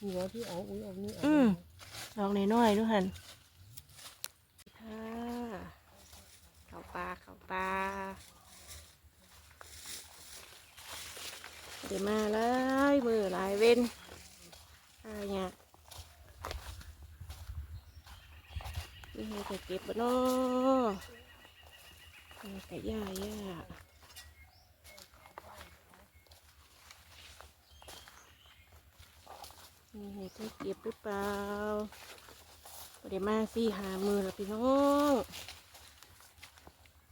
หัวที่เอาอุ้ยเอานี่เอาอืมดอกน้อยๆด้วยหันค่ะเข้าปลาเข้าปลาเดี๋ยวมาหลายมือหลายเว้นอะไรเนี่ยนี่ให้จะเก็บบ่เนาะนี่แต่ย่าย่า นี่ให้เก็บหรือเปล่าบ่ได้มาสี่หามือแล้วพี่น้อง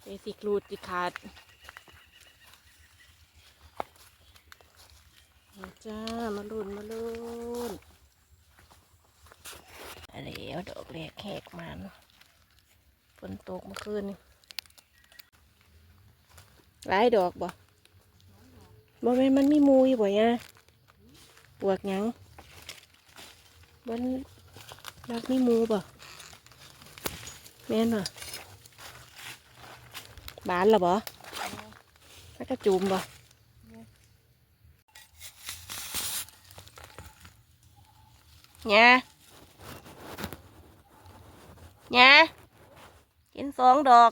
เบสิกรูดจิขาดมาจ้า มาลุนมาลุนอะไรเอาดอกแรกแหกมันฝนตกเมื่อคืนนี่หลายดอกบ่บ่แม่นมันมีมูอยู่บ่ยะปวกยัง มันรักมีหมูบ่แม่นบ่บานละบ่แล้วก็จูมบ่เนี่ยเนี่ยกินสองดอก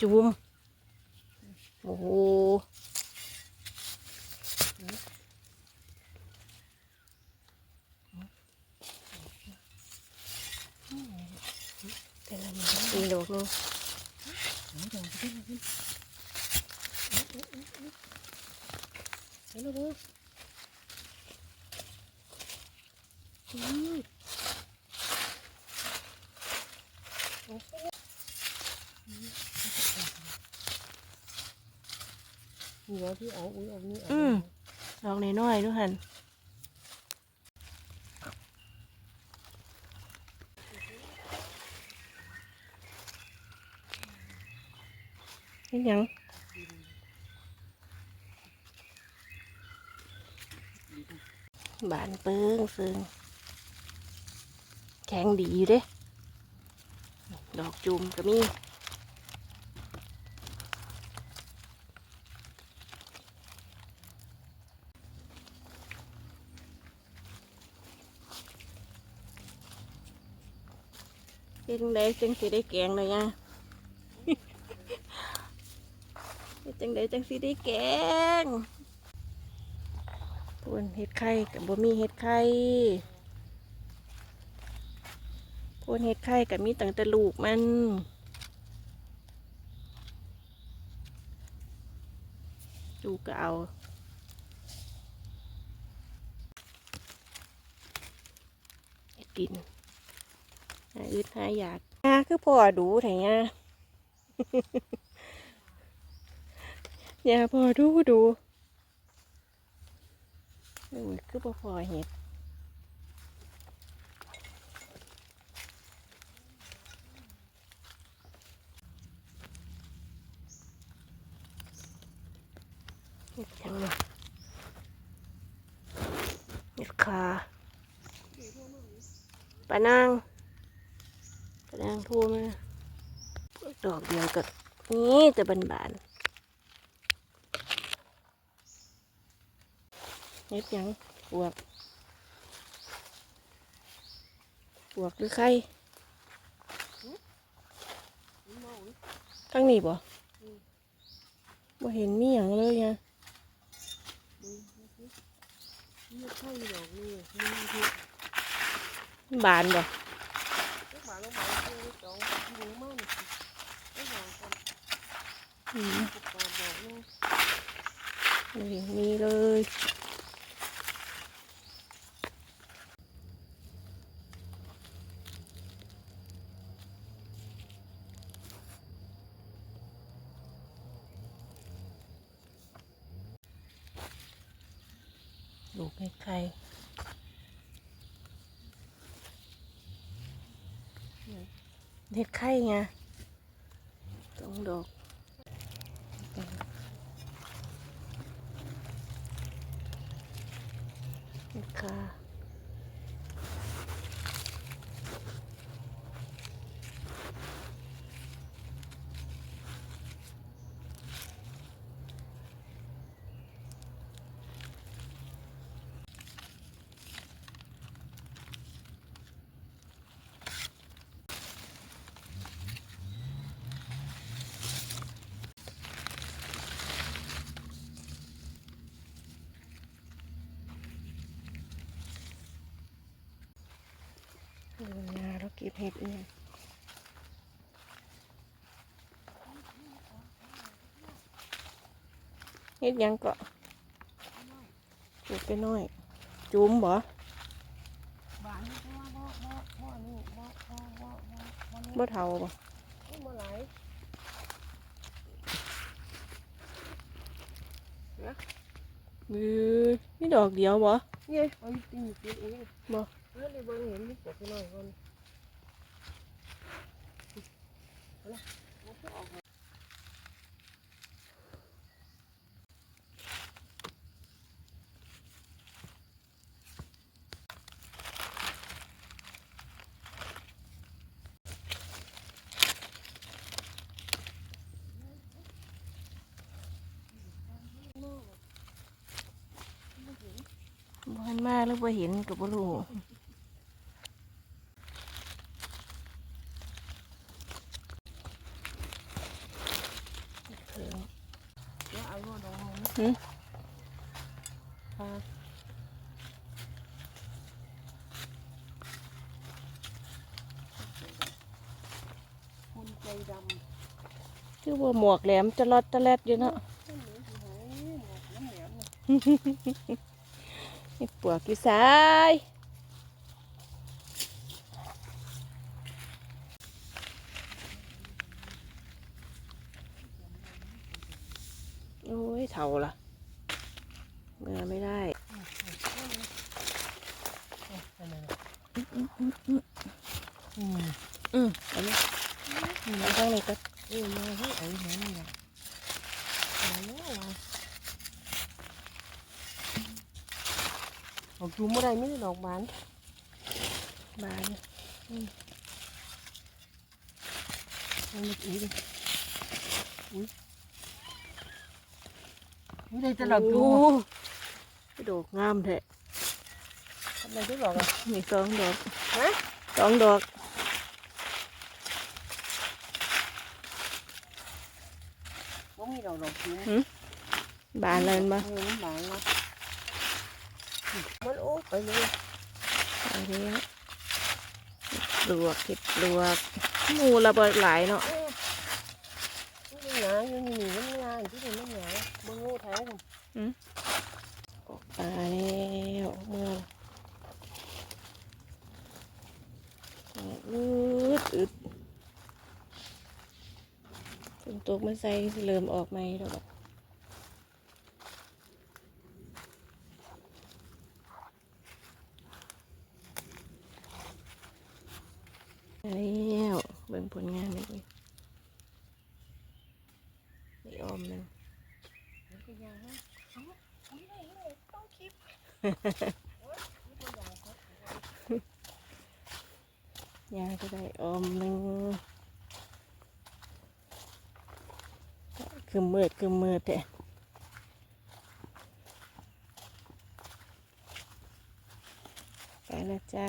จูม โอ้โหแต่ละมันอีดอกหนึงเอาดอกไปด้วยนะเห็นแล้วเบ้ออืมเอาไปเลย หัวที่เอาอุ้ยเอานี่เอาอืมดอกน้อยๆด้วยหันเห็นหยังบานเปิ้งซึ่งแข็งดีอยู่เด้ ดอกจุ่มก็มี เป็นจังไดจังสิได้แกงเลยอะเป็นจังไดจังสิได้แกงพวนเห็ดไข่กับบ่มีเห็ดไข่พวนเห็ดไข่กับมีตั้งแต่ลูกมันลูกก็เอาเฮ็ดกิน หาอึดหาอยากงาคือพ่อดูไถงาอย่าพ่อดูดูอุ้ยคือพ่อพ่อเห็ดเห็ดจังเลยเห็ดขาปลานาง กระด้างทั่วมาดอกเดียวกับนี่จะบานบานๆเน็บหยังปวกปวกหรือไข่ทั้งนี้บ่บ่เห็นมีหยังเลยไงนี่ไข่ดอกนี่นี่ที่บานบ่ ลูกหมาลูกหมาเจอสองหมูมันไอ้หางกัน อืม ปกปลาบอกนี่ บ่เห็นมีเลย ลูกให้ใครเห็ดไข่ไงสองดอกเห็ดคา ก็บเห็ดเนี่ยเห็ดหยังเกาะปลูกไปหน่อย จุ้มบ่บานนี่เพราะว่าบ่บ่บ่นี่บ่บ่บ่บ่บ่นี่บ่เท่าบ่ขึ้นมาหลายมือมีดอกเดียวบ่เนี่ยเอาตีนตีนเองบ่เออเลยเบิ่งเห็นนี่ปกไปหน่อยก่อนเอาละเอาไปออกมา บ่หันมาหรือบ่เห็นก็บ่รู้ เดี๋ยวเอาว่าดอง หึ ค่ะคนใจดำคือว่าหมวกแหลมจะลอดตะแลดอยู่เนาะต้นเหลืองสีหอยหมวกน้ำแหลมน่ะนี่ปวกอยู่ซ้าย อ้ยเท่าละเมื่อไม่ได้อืมอืมอันนี้มันต้องนี่ก็เออมาให้ไอ้แม่นี่นะมาแล้วว่ะดอกจูมอไรไม่ได้ดอกบานบานมันไม่อีดิอุ้ย ไม่ได้จะดอกจูโอ้มยดอกงามแท้ทำไมได้ดอกอะมีสองดอกฮะสองดอกว่ามีดอกดอกจูมบานเลยมาเออมันบานนะมันโอ้ไปเลยอันนี้ปลวกเห็ดปลวกหมูระเบิดหลายเนาะเออมัน หนาอยู่นี่มันหนที่นี่มันหนามึงโง่แท้ผมออกมาแล้วเมื่ออืดอึดฝนตกมันใส่เริ่มออกไหมแล้วแบบแล้วเบิ่งผลงานนี่นี่ออมมัน มันก็ยางนะเอ้าอุ้ยไหนไหนต้องคลิปโอ๊ ย่ายก็ได้ออมหนึ่งคือมืดคือมืดแต่ไปแล้วจ้า